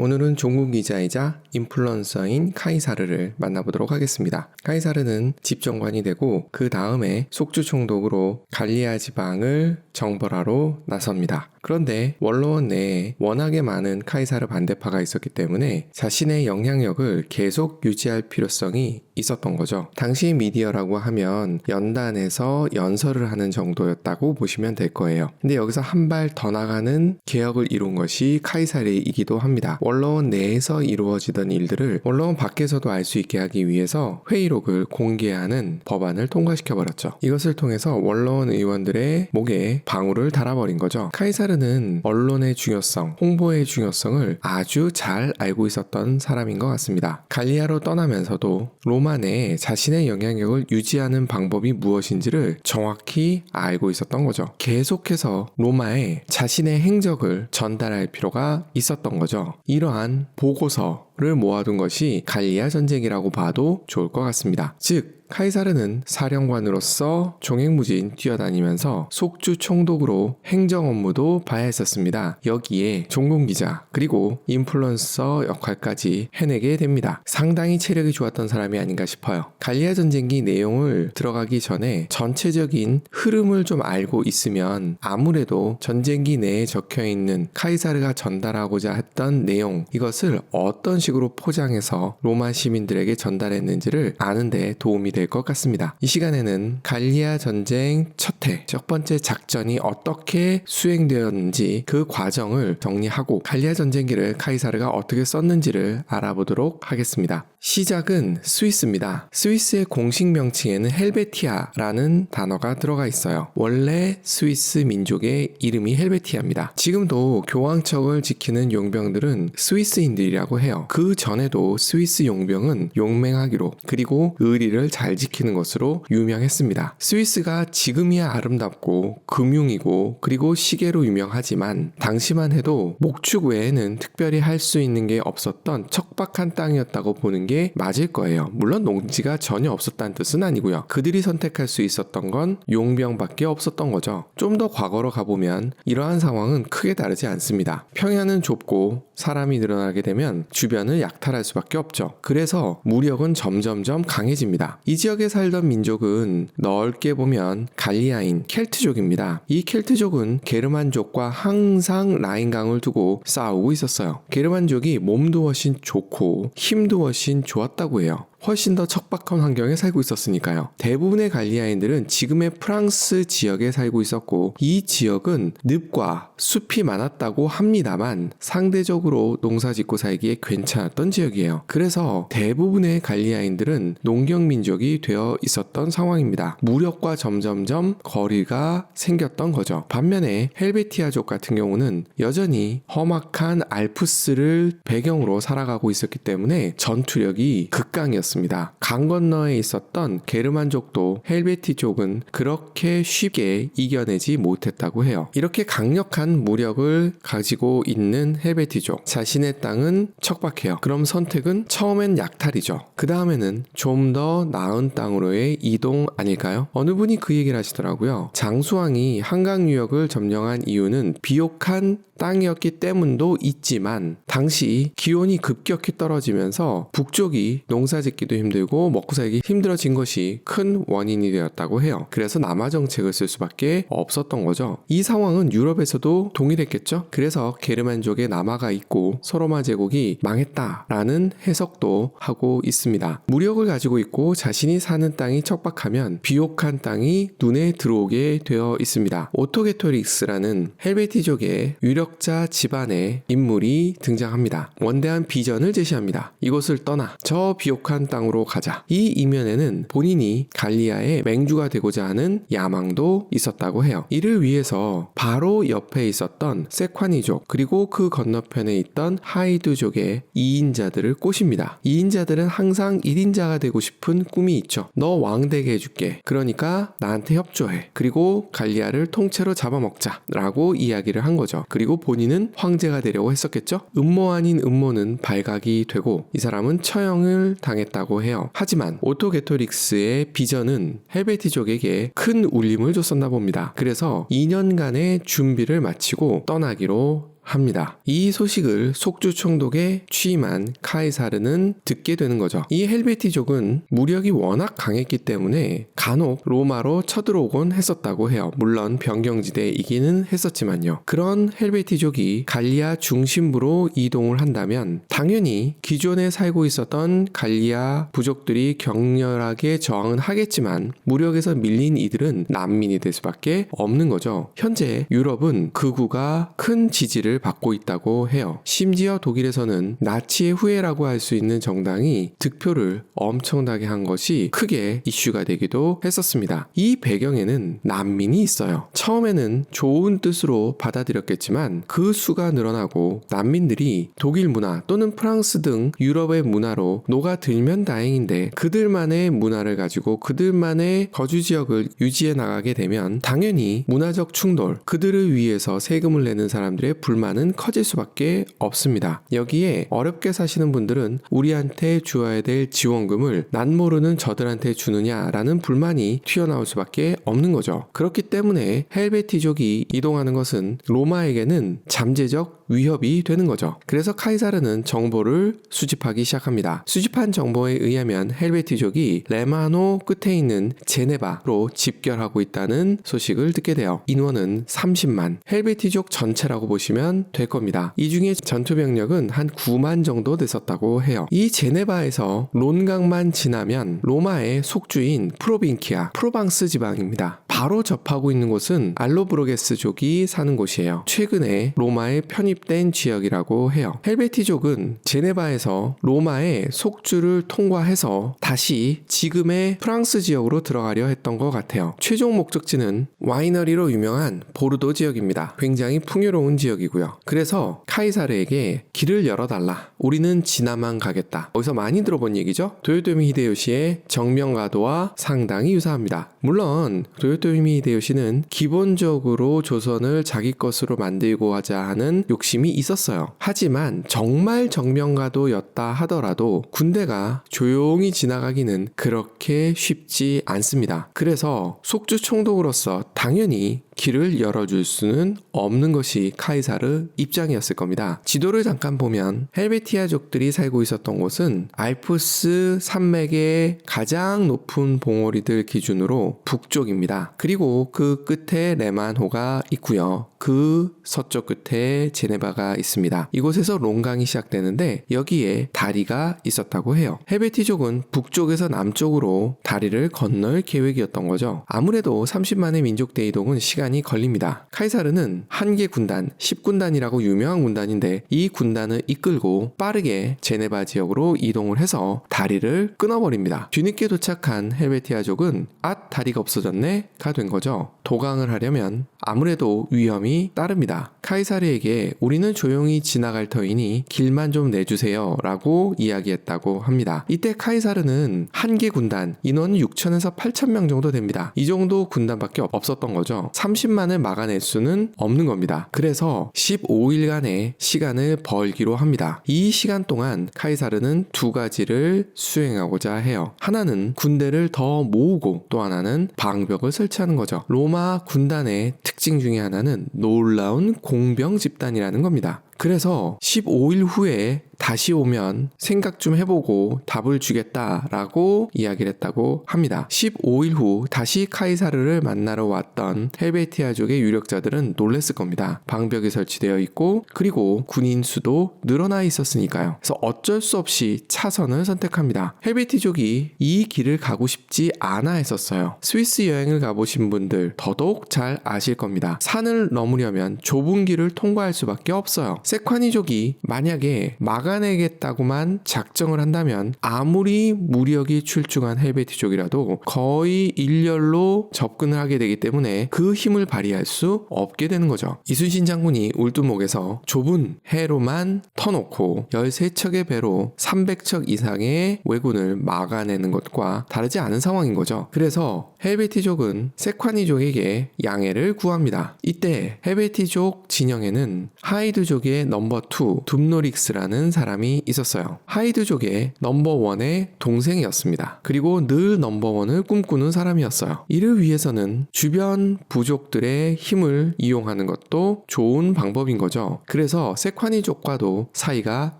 오늘은 종국 기자이자 인플루언서인 카이사르를 만나보도록 하겠습니다. 카이사르는 집정관이 되고 그 다음에 속주 총독으로 갈리아 지방을 정벌하러 나섭니다. 그런데 원로원 내에 워낙에 많은 카이사르 반대파가 있었기 때문에 자신의 영향력을 계속 유지할 필요성이 있었던 거죠. 당시 미디어라고 하면 연단에서 연설을 하는 정도였다고 보시면 될 거예요. 근데 여기서 한 발 더 나가는 개혁을 이룬 것이 카이사르이기도 합니다. 원로원 내에서 이루어지던 일들을 원로원 밖에서도 알 수 있게 하기 위해서 회의록을 공개하는 법안을 통과시켜 버렸죠. 이것을 통해서 원로원 의원들의 목에 방울을 달아버린 거죠. 카이사르는 언론의 중요성, 홍보의 중요성을 아주 잘 알고 있었던 사람인 것 같습니다. 갈리아로 떠나면서도 로마 내에 자신의 영향력을 유지하는 방법이 무엇인지를 정확히 알고 있었던 거죠. 계속해서 로마에 자신의 행적을 전달할 필요가 있었던 거죠. 이러한 보고서 를 모아둔 것이 갈리아 전쟁이라고 봐도 좋을 것 같습니다. 즉, 카이사르는 사령관으로서 종횡무진 뛰어다니면서 속주 총독으로 행정 업무도 봐야 했었습니다. 여기에 종군 기자 그리고 인플루언서 역할까지 해내게 됩니다. 상당히 체력이 좋았던 사람이 아닌가 싶어요. 갈리아 전쟁기 내용을 들어가기 전에 전체적인 흐름을 좀 알고 있으면 아무래도 전쟁기 내에 적혀 있는 카이사르가 전달하고자 했던 내용 이것을 어떤 식으로 포장해서 로마 시민들에게 전달했는지를 아는 데 도움이 될 것 같습니다. 이 시간에는 갈리아 전쟁 첫 해, 첫 번째 작전이 어떻게 수행되었는지 그 과정을 정리하고 갈리아 전쟁기를 카이사르가 어떻게 썼는지를 알아보도록 하겠습니다. 시작은 스위스입니다. 스위스의 공식 명칭에는 헬베티아라는 단어가 들어가 있어요. 원래 스위스 민족의 이름이 헬베티아입니다. 지금도 교황청을 지키는 용병들은 스위스인들이라고 해요. 그 전에도 스위스 용병은 용맹하기로 그리고 의리를 잘 지키는 것으로 유명했습니다. 스위스가 지금이야 아름답고 금융이고 그리고 시계로 유명하지만 당시만 해도 목축 외에는 특별히 할 수 있는 게 없었던 척박한 땅이었다고 보는 게 맞을 거예요. 물론 농지가 전혀 없었다는 뜻은 아니고요. 그들이 선택할 수 있었던 건 용병밖에 없었던 거죠. 좀 더 과거로 가보면 이러한 상황은 크게 다르지 않습니다. 평야는 좁고 사람이 늘어나게 되면 주변을 약탈할 수밖에 없죠. 그래서 무력은 점점점 강해집니다. 이 지역에 살던 민족은 넓게 보면 갈리아인 켈트족입니다. 이 켈트족은 게르만족과 항상 라인강을 두고 싸우고 있었어요. 게르만족이 몸도 훨씬 좋고 힘도 훨씬 좋았다고 해요. 훨씬 더 척박한 환경에 살고 있었으니까요. 대부분의 갈리아인들은 지금의 프랑스 지역에 살고 있었고 이 지역은 늪과 숲이 많았다고 합니다만 상대적으로 농사 짓고 살기에 괜찮았던 지역이에요. 그래서 대부분의 갈리아인들은 농경 민족이 되어 있었던 상황입니다. 무력과 점점점 거리가 생겼던 거죠. 반면에 헬베티아족 같은 경우는 여전히 험악한 알프스를 배경으로 살아가고 있었기 때문에 전투력이 극강이었습니다. 있었습니다. 강 건너에 있었던 게르만족도 헬베티족은 그렇게 쉽게 이겨내지 못했다고 해요. 이렇게 강력한 무력을 가지고 있는 헬베티족. 자신의 땅은 척박해요. 그럼 선택은 처음엔 약탈이죠. 그 다음에는 좀 더 나은 땅으로의 이동 아닐까요? 어느 분이 그 얘기를 하시더라고요. 장수왕이 한강 유역을 점령한 이유는 비옥한 땅이었기 때문도 있지만 당시 기온이 급격히 떨어지면서 북쪽이 농사 짓기 도 힘들고 먹고 살기 힘들어진 것이 큰 원인이 되었다고 해요. 그래서 남하 정책을 쓸 수밖에 없었던 거죠. 이 상황은 유럽에서도 동일했겠죠. 그래서 게르만족의 남하가 있고 소로마 제국이 망했다라는 해석도 하고 있습니다. 무력을 가지고 있고 자신이 사는 땅이 척박하면 비옥한 땅이 눈에 들어오게 되어 있습니다. 오토게토릭스라는 헬베티족의 유력 권력자 집안의 인물이 등장합니다. 원대한 비전을 제시합니다. 이곳을 떠나 저 비옥한 땅으로 가자. 이 이면에는 본인이 갈리아의 맹주가 되고자 하는 야망도 있었다고 해요. 이를 위해서 바로 옆에 있었던 세콰니족 그리고 그 건너편에 있던 하이드족의 2인자들을 꼬십니다. 2인자들은 항상 1인자가 되고 싶은 꿈이 있죠. 너 왕되게 해줄게. 그러니까 나한테 협조해. 그리고 갈리아를 통째로 잡아먹자. 라고 이야기를 한 거죠. 그리고 본인은 황제가 되려고 했었겠죠? 음모 아닌 음모는 발각이 되고 이 사람은 처형을 당했다 고 해요. 하지만 오토 게토릭스의 비전은 헬베티족에게 큰 울림을 줬었나 봅니다. 그래서 2년간의 준비를 마치고 떠나기로 합니다. 이 소식을 속주 총독에 취임한 카이사르는 듣게 되는 거죠. 이 헬베티족은 무력이 워낙 강했기 때문에 간혹 로마로 쳐들어오곤 했었다고 해요. 물론 변경지대이기는 했었지만요. 그런 헬베티족이 갈리아 중심부로 이동을 한다면 당연히 기존에 살고 있었던 갈리아 부족들이 격렬하게 저항은 하겠지만 무력에서 밀린 이들은 난민이 될 수밖에 없는 거죠. 현재 유럽은 극우가 큰 지지를 받고 있다고 해요. 심지어 독일에서는 나치의 후예라고 할 수 있는 정당이 득표를 엄청나게 한 것이 크게 이슈가 되기도 했었습니다. 이 배경에는 난민이 있어요. 처음에는 좋은 뜻으로 받아들였겠지만 그 수가 늘어나고 난민들이 독일 문화 또는 프랑스 등 유럽의 문화로 녹아들면 다행인데 그들만의 문화를 가지고 그들만의 거주 지역을 유지해 나가게 되면 당연히 문화적 충돌, 그들을 위해서 세금을 내는 사람들의 불만 은 커질 수밖에 없습니다. 여기에 어렵게 사시는 분들은 우리한테 주어야 될 지원금을 난 모르는 저들한테 주느냐라는 불만이 튀어나올 수밖에 없는 거죠. 그렇기 때문에 헬베티족이 이동하는 것은 로마에게는 잠재적 위협이 되는 거죠. 그래서 카이사르는 정보를 수집하기 시작합니다. 수집한 정보에 의하면 헬베티족이 레마노 끝에 있는 제네바로 집결하고 있다는 소식을 듣게 돼요. 인원은 30만, 헬베티족 전체라고 보시면 될 겁니다. 이 중에 전투 병력은 한 9만 정도 됐었다고 해요. 이 제네바에서 론강만 지나면 로마의 속주인 프로빈키아, 프로방스 지방입니다. 바로 접하고 있는 곳은 알로브로게스족이 사는 곳이에요. 최근에 로마에 편입된 지역이라고 해요. 헬베티족은 제네바에서 로마의 속주를 통과해서 다시 지금의 프랑스 지역으로 들어가려 했던 것 같아요. 최종 목적지는 와이너리로 유명한 보르도 지역입니다. 굉장히 풍요로운 지역이고요. 그래서 카이사르에게 길을 열어달라. 우리는 지나만 가겠다. 어디서 많이 들어본 얘기죠? 도요토미 히데요시의 정명가도와 상당히 유사합니다. 물론 도요토미 히데요시는 기본적으로 조선을 자기 것으로 만들고 하자 하는 욕심이 있었어요. 하지만 정말 정명가도였다 하더라도 군대가 조용히 지나가기는 그렇게 쉽지 않습니다. 그래서 속주 총독으로서 당연히 길을 열어줄 수는 없는 것이 카이사르 입장이었을 겁니다. 지도를 잠깐 보면 헬베티아족들이 살고 있었던 곳은 알프스 산맥의 가장 높은 봉우리들 기준으로 북쪽입니다. 그리고 그 끝에 레만호가 있고요. 그 서쪽 끝에 제네바가 있습니다. 이곳에서 롱강이 시작되는데 여기에 다리가 있었다고 해요. 헬베티족은 북쪽에서 남쪽으로 다리를 건널 계획이었던 거죠. 아무래도 30만의 민족 대이동은 시간이 걸립니다. 카이사르는 한 개 군단, 10군단이라고 유명한 군단인데 이 군단을 이끌고 빠르게 제네바 지역으로 이동을 해서 다리를 끊어버립니다. 뒤늦게 도착한 헬베티아족은 앗 다리가 없어졌네 가 된 거죠. 도강을 하려면 아무래도 위험이 따릅니다. 카이사르에게 우리는 조용히 지나갈 터이니 길만 좀 내주세요 라고 이야기했다고 합니다. 이때 카이사르는 한 개 군단, 인원 6천에서 8천 명 정도 됩니다. 이 정도 군단밖에 없었던 거죠. 30 만을 막아낼 수는 없는 겁니다. 그래서 15일간의 시간을 벌기로 합니다. 이 시간 동안 카이사르는 두 가지를 수행하고자 해요. 하나는 군대를 더 모으고 또 하나는 방벽을 설치하는 거죠. 로마 군단의 특징 중에 하나는 놀라운 공병 집단이라는 겁니다. 그래서 15일 후에 다시 오면 생각 좀 해보고 답을 주겠다라고 이야기를 했다고 합니다. 15일 후 다시 카이사르를 만나러 왔던 헬베티아족의 유력자들은 놀랬을 겁니다. 방벽이 설치되어 있고 그리고 군인 수도 늘어나 있었으니까요. 그래서 어쩔 수 없이 차선을 선택합니다. 헬베티족이 이 길을 가고 싶지 않아 했었어요. 스위스 여행을 가보신 분들 더더욱 잘 아실 겁니다. 산을 넘으려면 좁은 길을 통과할 수밖에 없어요. 세콰니족이 만약에 막 아내겠다고만 작정을 한다면 아무리 무력이 출중한 헬베티족이라도 거의 일렬로 접근을 하게 되기 때문에 그 힘을 발휘할 수 없게 되는 거죠. 이순신 장군이 울두목에서 좁은 해로만 터놓고 13척의 배로 300척 이상의 왜군을 막아내는 것과 다르지 않은 상황인 거죠. 그래서 헬베티족은 세콰니족에게 양해를 구합니다. 이때 헬베티족 진영에는 하이드족의 넘버 2 둠노릭스라는 사람이 사람이 있었어요. 하이드족의 넘버원의 동생이었습니다. 그리고 늘 넘버원을 꿈꾸는 사람이었어요. 이를 위해서는 주변 부족들의 힘을 이용하는 것도 좋은 방법인 거죠. 그래서 세콰니족과도 사이가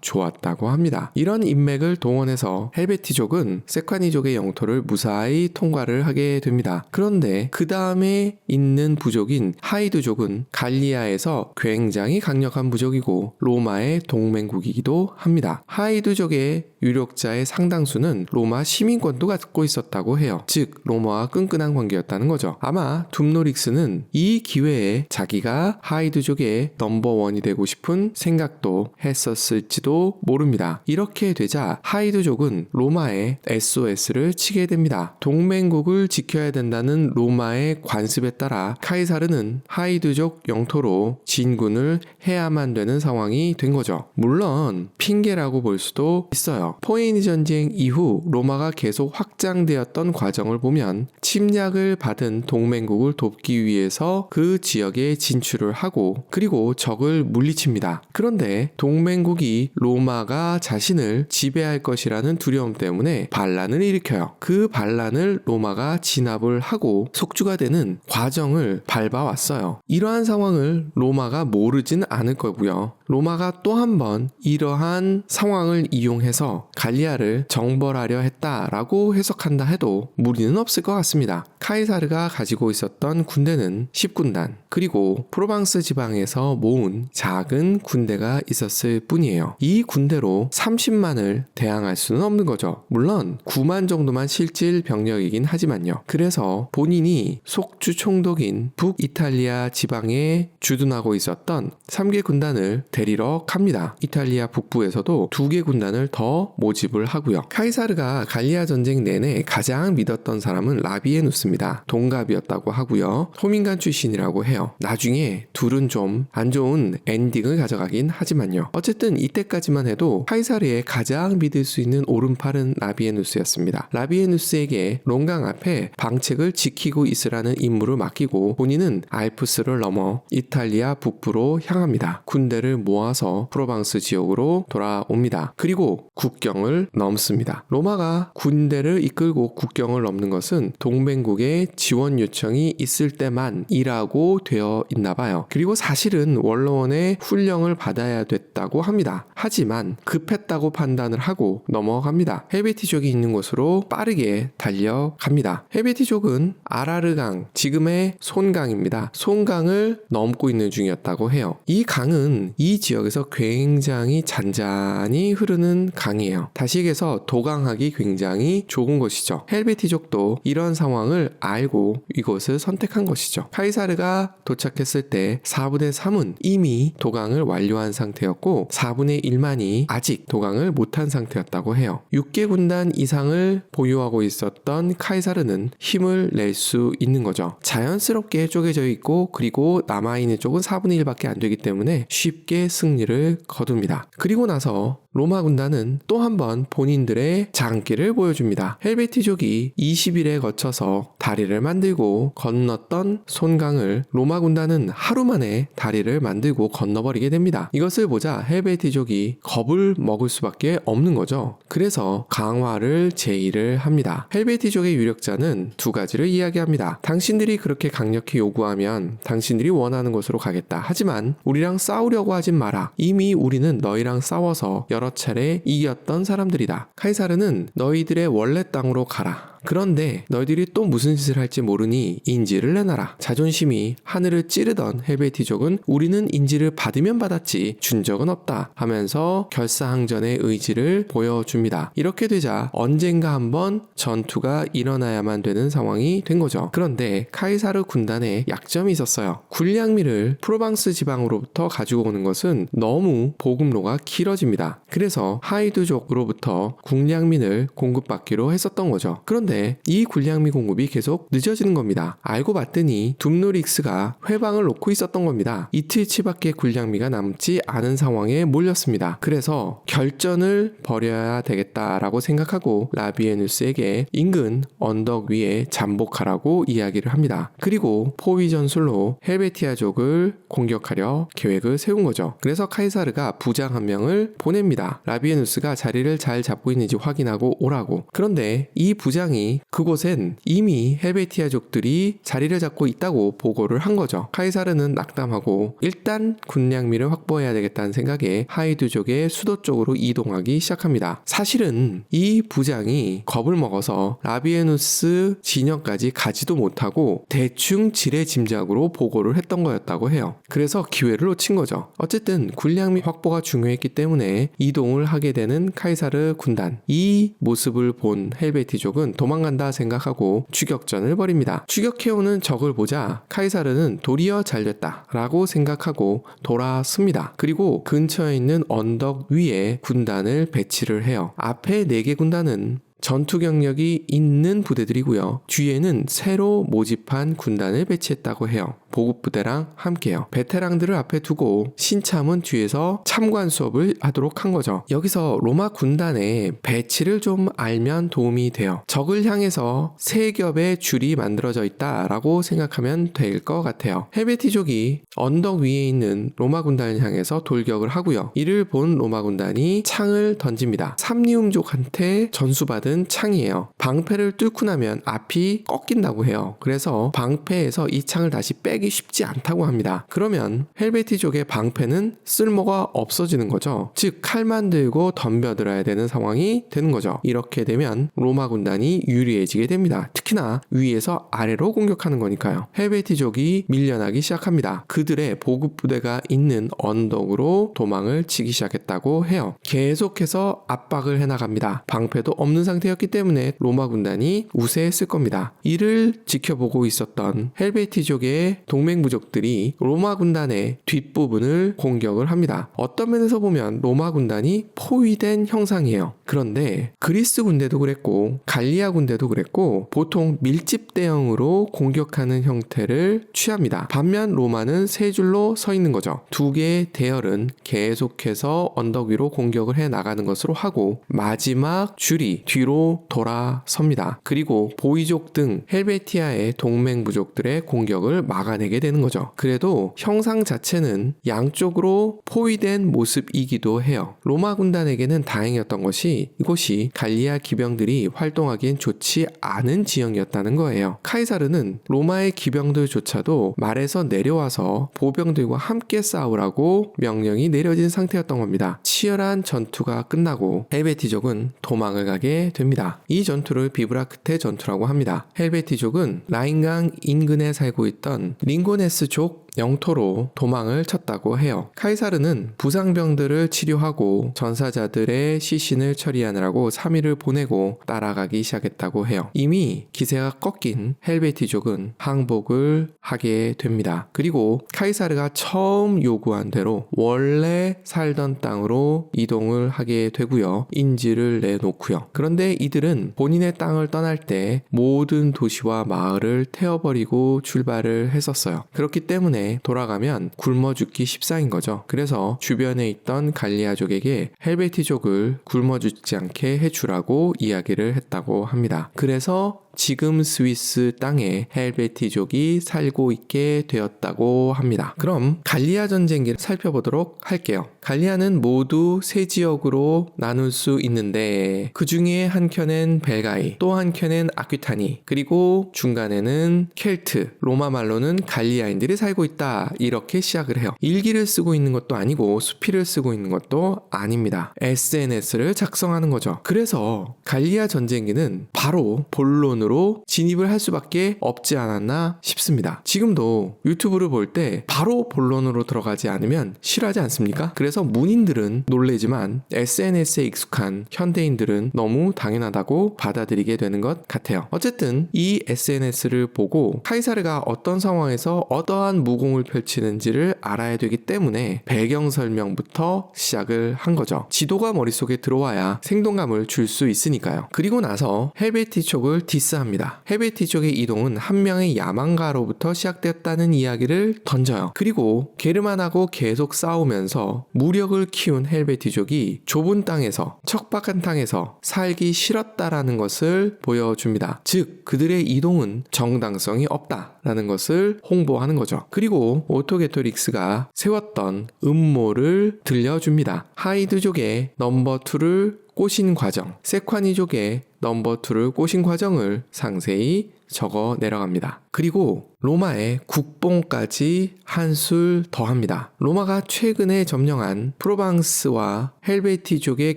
좋았다고 합니다. 이런 인맥을 동원해서 헬베티족은 세콰니족의 영토를 무사히 통과를 하게 됩니다. 그런데 그 다음에 있는 부족인 하이드족은 갈리아에서 굉장히 강력한 부족이고 로마의 동맹국이기도 합니다. 하이드족의 유력자의 상당수는 로마 시민권도 갖고 있었다고 해요. 즉 로마와 끈끈한 관계였다는 거죠. 아마 둠노릭스는 이 기회에 자기가 하이드족의 넘버원이 되고 싶은 생각도 했었을지도 모릅니다. 이렇게 되자 하이드족은 로마에 SOS를 치게 됩니다. 동맹국을 지켜야 된다는 로마의 관습에 따라 카이사르는 하이드족 영토로 진군을 해야만 되는 상황이 된 거죠. 물론 핑계라고 볼 수도 있어요. 포에니 전쟁 이후 로마가 계속 확장되었던 과정을 보면 침략을 받은 동맹국을 돕기 위해서 그 지역에 진출을 하고 그리고 적을 물리칩니다. 그런데 동맹국이 로마가 자신을 지배할 것이라는 두려움 때문에 반란을 일으켜요. 그 반란을 로마가 진압을 하고 속주가 되는 과정을 밟아왔어요. 이러한 상황을 로마가 모르진 않을 거고요. 로마가 또 한 번 이러한 상황을 이용해서 갈리아를 정벌하려 했다라고 해석한다 해도 무리는 없을 것 같습니다. 카이사르가 가지고 있었던 군대는 10군단, 그리고 프로방스 지방에서 모은 작은 군대가 있었을 뿐이에요. 이 군대로 30만을 대항할 수는 없는 거죠. 물론 9만 정도만 실질 병력이긴 하지만요. 그래서 본인이 속주 총독인 북이탈리아 지방에 주둔하고 있었던 3개 군단을 데리러 갑니다. 이탈리아 북부 에서도 두 개 군단을 더 모집을 하고요. 카이사르가 갈리아 전쟁 내내 가장 믿었던 사람은 라비에누스입니다. 동갑이었다고 하고요. 호민간 출신이라고 해요. 나중에 둘은 좀 안 좋은 엔딩을 가져가긴 하지만요. 어쨌든 이때까지만 해도 카이사르의 가장 믿을 수 있는 오른팔은 라비에누스였습니다. 라비에누스에게 롱강 앞에 방책을 지키고 있으라는 임무를 맡기고 본인은 알프스를 넘어 이탈리아 북부로 향합니다. 군대를 모아서 프로방스 지역으로 돌아옵니다. 그리고 국경을 넘습니다. 로마가 군대를 이끌고 국경을 넘는 것은 동맹국의 지원 요청이 있을 때만이라고 되어 있나 봐요. 그리고 사실은 원로원의 훈령을 받아야 됐다고 합니다. 하지만 급했다고 판단을 하고 넘어갑니다. 헬베티족이 있는 곳으로 빠르게 달려갑니다. 헬베티족은 아라르강, 지금의 손강입니다. 손강을 넘고 있는 중이었다고 해요. 이 강은 이 지역에서 굉장히 잔 잔히 흐르는 강이에요. 다시 얘기해서 도강하기 굉장히 좋은 곳이죠. 헬베티족도 이런 상황을 알고 이곳을 선택한 것이죠. 카이사르가 도착했을 때 4분의 3은 이미 도강을 완료한 상태였고 4분의 1만이 아직 도강을 못한 상태였다고 해요. 6개 군단 이상을 보유하고 있었던 카이사르는 힘을 낼 수 있는 거죠. 자연스럽게 쪼개져 있고 그리고 남아있는 쪽은 4분의 1밖에 안 되기 때문에 쉽게 승리를 거둡니다. 그리고 나서 로마 군단은 또 한 번 본인들의 장기를 보여줍니다. 헬베티족이 20일에 거쳐서 다리를 만들고 건넜던 손강을 로마 군단은 하루 만에 다리를 만들고 건너버리게 됩니다. 이것을 보자 헬베티족이 겁을 먹을 수밖에 없는 거죠. 그래서 강화를 제의를 합니다. 헬베티족의 유력자는 두 가지를 이야기합니다. 당신들이 그렇게 강력히 요구하면 당신들이 원하는 곳으로 가겠다. 하지만 우리랑 싸우려고 하진 마라. 이미 우리는 너희랑 싸워서 여러 차례 이겼던 사람들이다. 카이사르는 너희들의 원래 땅으로 가라. 그런데 너희들이 또 무슨 짓을 할지 모르니 인지를 내놔라. 자존심이 하늘을 찌르던 헬베티족은 우리는 인지를 받으면 받았지 준 적은 없다 하면서 결사항전의 의지를 보여줍니다. 이렇게 되자 언젠가 한번 전투가 일어나야만 되는 상황이 된 거죠. 그런데 카이사르 군단에 약점이 있었어요. 군량미를 프로방스 지방으로부터 가지고 오는 것은 너무 보급로가 길어집니다. 그래서 하이드족으로부터 군량민을 공급받기로 했었던 거죠. 그런데 이 군량미 공급이 계속 늦어지는 겁니다. 알고 봤더니 둠노릭스가 회방을 놓고 있었던 겁니다. 이틀치밖에 군량미가 남지 않은 상황에 몰렸습니다. 그래서 결전을 벌여야 되겠다라고 생각하고 라비에누스에게 인근 언덕 위에 잠복하라고 이야기를 합니다. 그리고 포위 전술로 헬베티아족을 공격하려 계획을 세운 거죠. 그래서 카이사르가 부장 한 명을 보냅니다. 보냅니다. 라비에누스가 자리를 잘 잡고 있는지 확인하고 오라고. 그런데 이 부장이 그곳엔 이미 헬베티아족들이 자리를 잡고 있다고 보고를 한 거죠. 카이사르는 낙담하고 일단 군량미를 확보해야 되겠다는 생각에 하이두족의 수도 쪽으로 이동하기 시작합니다. 사실은 이 부장이 겁을 먹어서 라비에누스 진영까지 가지도 못하고 대충 지레 짐작으로 보고를 했던 거였다고 해요. 그래서 기회를 놓친 거죠. 어쨌든 군량미 확보가 중요했기 때문에 이 동을 하게 되는 카이사르 군단. 이 모습을 본 헬베티족은 도망간다 생각하고 추격전을 벌입니다. 추격해오는 적을 보자 카이사르는 도리어 잘됐다라고 생각하고 돌아섭니다. 그리고 근처에 있는 언덕 위에 군단을 배치를 해요. 앞에 4개 군단은 전투 경력이 있는 부대들이고요. 뒤에는 새로 모집한 군단을 배치했다고 해요. 보급 부대랑 함께요. 베테랑들을 앞에 두고 신참은 뒤에서 참관 수업을 하도록 한 거죠. 여기서 로마 군단의 배치를 좀 알면 도움이 돼요. 적을 향해서 세 겹의 줄이 만들어져 있다라고 생각하면 될 것 같아요. 헬베티족이 언덕 위에 있는 로마 군단을 향해서 돌격을 하고요. 이를 본 로마 군단이 창을 던집니다. 삼리움족한테 전수받은 창이에요. 방패를 뚫고 나면 앞이 꺾인다고 해요. 그래서 방패에서 이 창을 다시 빼기 쉽지 않다고 합니다. 그러면 헬베티족의 방패는 쓸모가 없어지는 거죠. 즉 칼만 들고 덤벼들어야 되는 상황이 되는 거죠. 이렇게 되면 로마 군단이 유리해지게 됩니다. 특히나 위에서 아래로 공격하는 거니까요. 헬베티족이 밀려나기 시작합니다. 그들의 보급 부대가 있는 언덕으로 도망을 치기 시작했다고 해요. 계속해서 압박을 해나갑니다. 방패도 없는 상태였기 때문에 로마 군단이 우세했을 겁니다. 이를 지켜보고 있었던 헬베티족의 동맹부족들이 로마 군단의 뒷부분을 공격을 합니다. 어떤 면에서 보면 로마 군단이 포위된 형상이에요. 그런데 그리스 군대도 그랬고 갈리아 군대도 그랬고 보통 밀집 대형으로 공격하는 형태를 취합니다. 반면 로마는 세 줄로 서 있는 거죠. 두 개의 대열은 계속해서 언덕 위로 공격을 해 나가는 것으로 하고 마지막 줄이 뒤로 돌아섭니다. 그리고 보이족 등 헬베티아의 동맹 부족들의 공격을 막아 내게 되는 거죠. 그래도 형상 자체는 양쪽으로 포위된 모습이기도 해요. 로마 군단에게는 다행이었던 것이 이곳이 갈리아 기병들이 활동하기엔 좋지 않은 지형이었다는 거예요. 카이사르는 로마의 기병들조차도 말에서 내려와서 보병들과 함께 싸우라고 명령이 내려진 상태였던 겁니다. 치열한 전투가 끝나고 헬베티족은 도망을 가게 됩니다. 이 전투를 비브라크테 전투라고 합니다. 헬베티족은 라인강 인근에 살고 있던 링고네스족 영토로 도망을 쳤다고 해요. 카이사르는 부상병들을 치료하고 전사자들의 시신을 처리하느라고 3일을 보내고 따라가기 시작했다고 해요. 이미 기세가 꺾인 헬베티족은 항복을 하게 됩니다. 그리고 카이사르가 처음 요구한 대로 원래 살던 땅으로 이동을 하게 되고요. 인지를 내놓고요. 그런데 이들은 본인의 땅을 떠날 때 모든 도시와 마을을 태워버리고 출발을 했었 어요. 그렇기 때문에 돌아가면 굶어 죽기 십상인 거죠. 그래서 주변에 있던 갈리아족에게 헬베티족을 굶어 죽지 않게 해주라고 이야기를 했다고 합니다. 그래서 지금 스위스 땅에 헬베티족이 살고 있게 되었다고 합니다. 그럼 갈리아 전쟁기를 살펴보도록 할게요. 갈리아는 모두 세 지역으로 나눌 수 있는데 그 중에 한 켠엔 벨가이, 또 한 켠엔 아퀴타니, 그리고 중간에는 켈트, 로마 말로는 갈리아인들이 살고 있다. 이렇게 시작을 해요. 일기를 쓰고 있는 것도 아니고 수필을 쓰고 있는 것도 아닙니다. SNS를 작성하는 거죠. 그래서 갈리아 전쟁기는 바로 본론으로 으로 진입을 할 수밖에 없지 않았나 싶습니다. 지금도 유튜브를 볼 때 바로 본론으로 들어가지 않으면 싫어하지 않습니까? 그래서 문인들은 놀래지만 SNS에 익숙한 현대인들은 너무 당연하다고 받아들이게 되는 것 같아요. 어쨌든 이 SNS를 보고 카이사르가 어떤 상황에서 어떠한 무공을 펼치는지를 알아야 되기 때문에 배경 설명부터 시작을 한 거죠. 지도가 머릿속에 들어와야 생동감을 줄 수 있으니까요. 그리고 나서 헬베티 족을 디스 합니다. 헬베티족의 이동은 한 명의 야망가로부터 시작되었다는 이야기를 던져요. 그리고 게르만하고 계속 싸우면서 무력을 키운 헬베티족이 좁은 땅에서 척박한 땅에서 살기 싫었다라는 것을 보여줍니다. 즉 그들의 이동은 정당성이 없다라는 것을 홍보하는 거죠. 그리고 오토게토릭스가 세웠던 음모를 들려줍니다. 하이드족의 넘버 2를 꼬신 과정, 세ኳ니족의 넘버 2를 꼬신 과정을 상세히 적어 내려갑니다. 그리고 로마의 국뽕까지 한 술 더합니다. 로마가 최근에 점령한 프로방스와 헬베티족의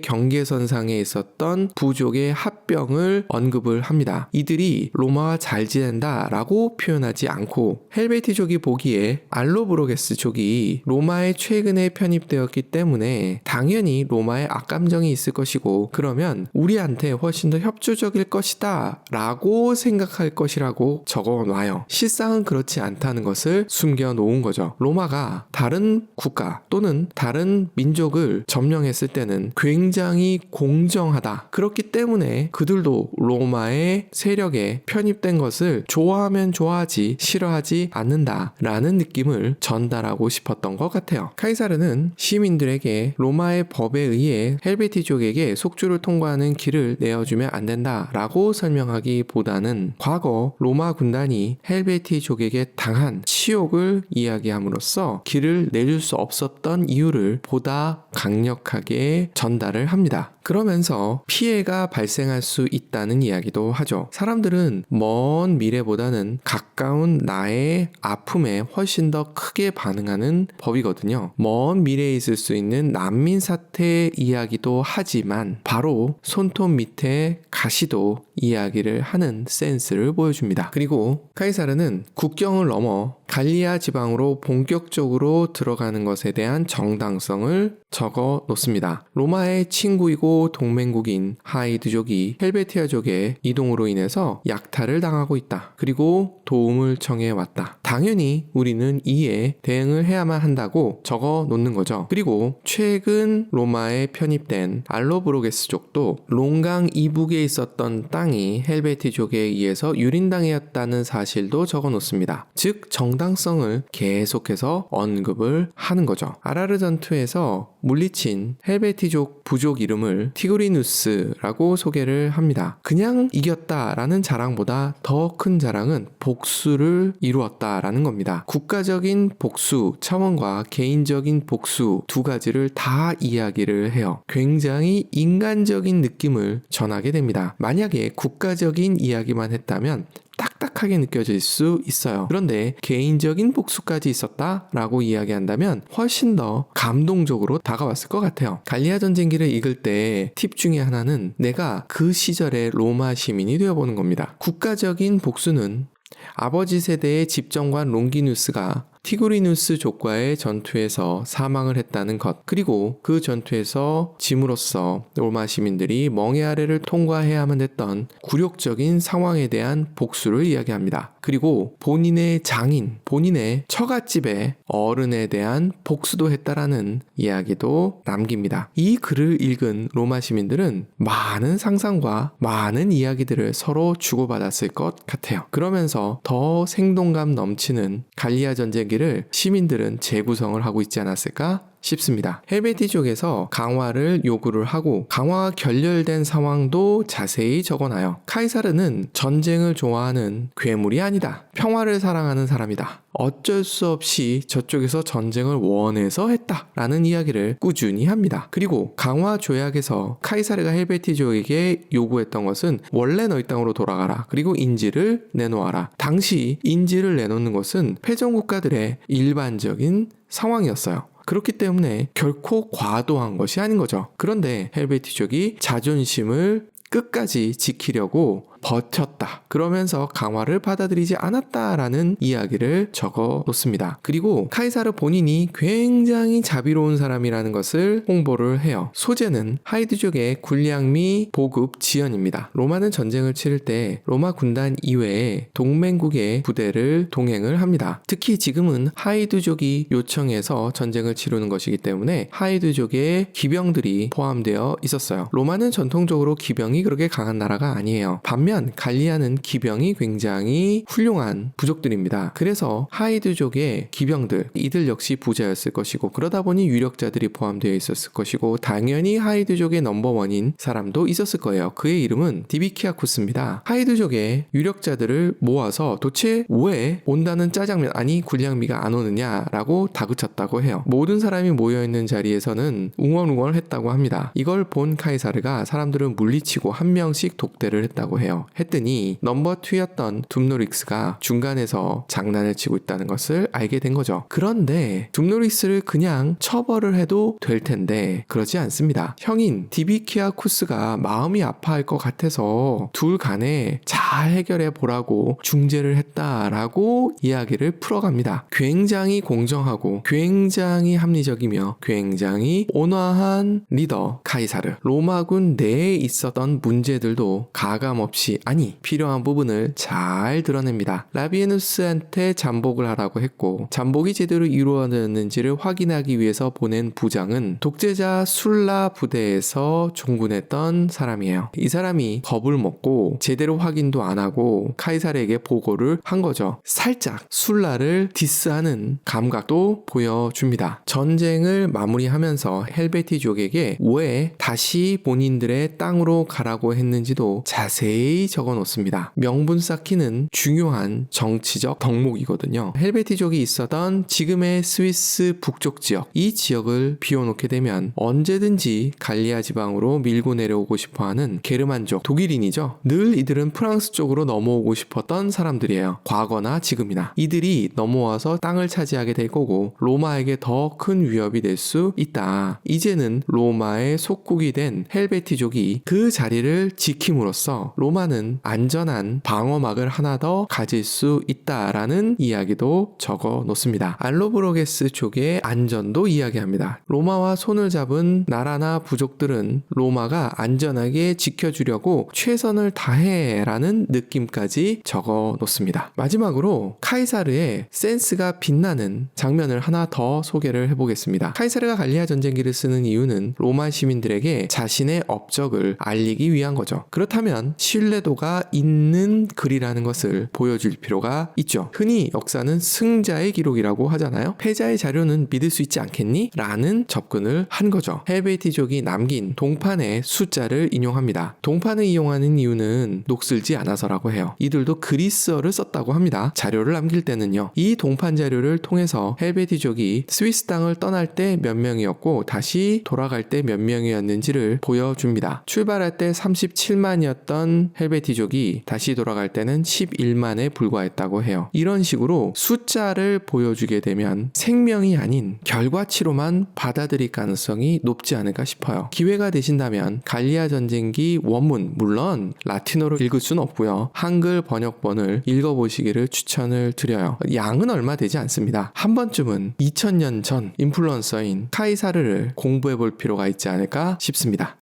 경계선상에 있었던 부족의 합병을 언급을 합니다. 이들이 로마와 잘 지낸다 라고 표현하지 않고 헬베티족이 보기에 알로브로게스족이 로마에 최근에 편입되었기 때문에 당연히 로마에 악감정이 있을 것이고 그러면 우리한테 훨씬 더 협조적일 것이다 라고 생각할 것이라고 적어 놔요. 실상은 그렇지 않다는 것을 숨겨 놓은 거죠. 로마가 다른 국가 또는 다른 민족을 점령했을 때는 굉장히 공정하다. 그렇기 때문에 그들도 로마의 세력에 편입된 것을 좋아하면 좋아하지 싫어하지 않는다. 라는 느낌을 전달하고 싶었던 것 같아요. 카이사르는 시민들에게 로마의 법에 의해 헬베티족에게 속주를 통과하는 길을 내어주면 안 된다. 라고 설명하기보다는 과거 로마 군단이 헬베티족에게 당한 치욕을 이야기함으로써 길을 내줄 수 없었던 이유를 보다 강력하게 전달을 합니다. 그러면서 피해가 발생할 수 있다는 이야기도 하죠. 사람들은 먼 미래보다는 가까운 나의 아픔에 훨씬 더 크게 반응하는 법이거든요. 먼 미래에 있을 수 있는 난민 사태 이야기도 하지만 바로 손톱 밑에 가시도 이야기를 하는 센스를 보여줍니다. 그리고 카이사르는 국경을 넘어 갈리아 지방으로 본격적으로 들어가는 것에 대한 정당성을 적어 놓습니다. 로마의 친구이고 동맹국인 하이드족이 헬베티아족의 이동으로 인해서 약탈을 당하고 있다. 그리고 도움을 청해 왔다. 당연히 우리는 이에 대응을 해야만 한다고 적어 놓는 거죠. 그리고 최근 로마에 편입된 알로브로게스족도 롱강 이북에 있었던 땅이 헬베티족에 의해서 유린당이었다는 사실도 적어 놓습니다. 즉 정당 성을 계속해서 언급을 하는 거죠. 아라르 전투에서 물리친 헬베티족 부족 이름을 티그리누스라고 소개를 합니다. 그냥 이겼다라는 자랑보다 더 큰 자랑은 복수를 이루었다라는 겁니다. 국가적인 복수 차원과 개인적인 복수 두 가지를 다 이야기를 해요. 굉장히 인간적인 느낌을 전하게 됩니다. 만약에 국가적인 이야기만 했다면 딱딱하게 느껴질 수 있어요. 그런데 개인적인 복수까지 있었다 라고 이야기한다면 훨씬 더 감동적으로 다가왔을 것 같아요. 갈리아 전쟁기를 읽을 때 팁 중에 하나는 내가 그 시절의 로마 시민이 되어보는 겁니다. 국가적인 복수는 아버지 세대의 집정관 롱기누스가 티그리누스 족과의 전투에서 사망을 했다는 것, 그리고 그 전투에서 짐으로써 로마 시민들이 멍에 아래를 통과해야만 했던 굴욕적인 상황에 대한 복수를 이야기합니다. 그리고 본인의 장인, 본인의 처갓집의 어른에 대한 복수도 했다라는 이야기도 남깁니다. 이 글을 읽은 로마 시민들은 많은 상상과 많은 이야기들을 서로 주고받았을 것 같아요. 그러면서 더 생동감 넘치는 갈리아 전쟁 이야기를 시민들은 재구성을 하고 있지 않았을까 싶습니다. 헬베티족에서 강화를 요구를 하고 강화가 결렬된 상황도 자세히 적어놔요. 카이사르는 전쟁을 좋아하는 괴물이 아니다. 평화를 사랑하는 사람이다. 어쩔 수 없이 저쪽에서 전쟁을 원해서 했다라는 이야기를 꾸준히 합니다. 그리고 강화 조약에서 카이사르가 헬베티족에게 요구했던 것은 원래 너희 땅으로 돌아가라. 그리고 인지를 내놓아라. 당시 인지를 내놓는 것은 패전 국가들의 일반적인 상황이었어요. 그렇기 때문에 결코 과도한 것이 아닌 거죠. 그런데 헬베티족이 자존심을 끝까지 지키려고 버텼다. 그러면서 강화를 받아들이지 않았다라는 이야기를 적어 놓습니다. 그리고 카이사르 본인이 굉장히 자비로운 사람이라는 것을 홍보를 해요. 소재는 하이드족의 군량미 보급 지연입니다. 로마는 전쟁을 치를 때 로마 군단 이외에 동맹국의 부대를 동행을 합니다. 특히 지금은 하이드족이 요청해서 전쟁을 치르는 것이기 때문에 하이드족의 기병들이 포함되어 있었어요. 로마는 전통적으로 기병이 그렇게 강한 나라가 아니에요. 반면 왜냐하면 갈리아는 기병이 굉장히 훌륭한 부족들입니다. 그래서 하이드족의 기병들 이들 역시 부자였을 것이고 그러다 보니 유력자들이 포함되어 있었을 것이고 당연히 하이드족의 넘버원인 사람도 있었을 거예요. 그의 이름은 디비키아쿠스입니다. 하이드족의 유력자들을 모아서 도대체 왜 온다는 짜장면 아니 군량미가 안 오느냐라고 다그쳤다고 해요. 모든 사람이 모여 있는 자리에서는 웅얼웅얼 했다고 합니다. 이걸 본 카이사르가 사람들을 물리치고 한 명씩 독대를 했다고 해요. 했더니 넘버 2였던 둠노릭스가 중간에서 장난을 치고 있다는 것을 알게 된 거죠. 그런데 둠노릭스를 그냥 처벌을 해도 될 텐데 그러지 않습니다. 형인 디비키아 쿠스가 마음이 아파할 것 같아서 둘 간에 잘 해결해 보라고 중재를 했다라고 이야기를 풀어갑니다. 굉장히 공정하고 굉장히 합리적이며 굉장히 온화한 리더 카이사르. 로마군 내에 있었던 문제들도 가감 없이 아니 필요한 부분을 잘 드러냅니다. 라비에누스한테 잠복을 하라고 했고 잠복이 제대로 이루어졌는지를 확인하기 위해서 보낸 부장은 독재자 술라 부대에서 종군했던 사람이에요. 이 사람이 겁을 먹고 제대로 확인도 안 하고 카이사르에게 보고를 한 거죠. 살짝 술라를 디스하는 감각도 보여줍니다. 전쟁을 마무리하면서 헬베티족에게 왜 다시 본인들의 땅으로 가라고 했는지도 자세히 적어 놓습니다. 명분 쌓기는 중요한 정치적 덕목이거든요. 헬베티족이 있었던 지금의 스위스 북쪽 지역, 이 지역을 비워놓게 되면 언제든지 갈리아 지방으로 밀고 내려오고 싶어 하는 게르만족, 독일인이죠. 늘 이들은 프랑스 쪽으로 넘어오고 싶었던 사람들이에요. 과거나 지금이나. 이들이 넘어와서 땅을 차지하게 될 거고 로마에게 더 큰 위협이 될 수 있다. 이제는 로마의 속국이 된 헬베티족이 그 자리를 지킴으로써 로마는 안전한 방어막을 하나 더 가질 수 있다라는 이야기도 적어 놓습니다. 알로브로게스 쪽의 안전도 이야기합니다. 로마와 손을 잡은 나라나 부족들은 로마가 안전하게 지켜주려고 최선을 다해라는 느낌까지 적어 놓습니다. 마지막으로 카이사르의 센스가 빛나는 장면을 하나 더 소개를 해보겠습니다. 카이사르가 갈리아 전쟁기를 쓰는 이유는 로마 시민들에게 자신의 업적을 알리기 위한 거죠. 그렇다면 신뢰도가 있는 글이라는 것을 보여줄 필요가 있죠. 흔히 역사는 승자의 기록이라고 하잖아요. 패자의 자료는 믿을 수 있지 않겠니? 라는 접근을 한 거죠. 헬베티족이 남긴 동판의 숫자를 인용합니다. 동판을 이용하는 이유는 녹슬지 않아서라고 해요. 이들도 그리스어를 썼다고 합니다. 자료를 남길 때는요. 이 동판 자료를 통해서 헬베티족이 스위스 땅을 떠날 때 몇 명이었고 다시 돌아갈 때 몇 명이었는지를 보여줍니다. 출발할 때 37만이었던 헬베티족이 다시 돌아갈 때는 11만에 불과했다고 해요. 이런 식으로 숫자를 보여주게 되면 생명이 아닌 결과치로만 받아들일 가능성이 높지 않을까 싶어요. 기회가 되신다면 갈리아 전쟁기 원문 물론 라틴어로 읽을 수는 없고요. 한글 번역본을 읽어보시기를 추천을 드려요. 양은 얼마 되지 않습니다. 한 번쯤은 2000년 전 인플루언서인 카이사르를 공부해 볼 필요가 있지 않을까 싶습니다.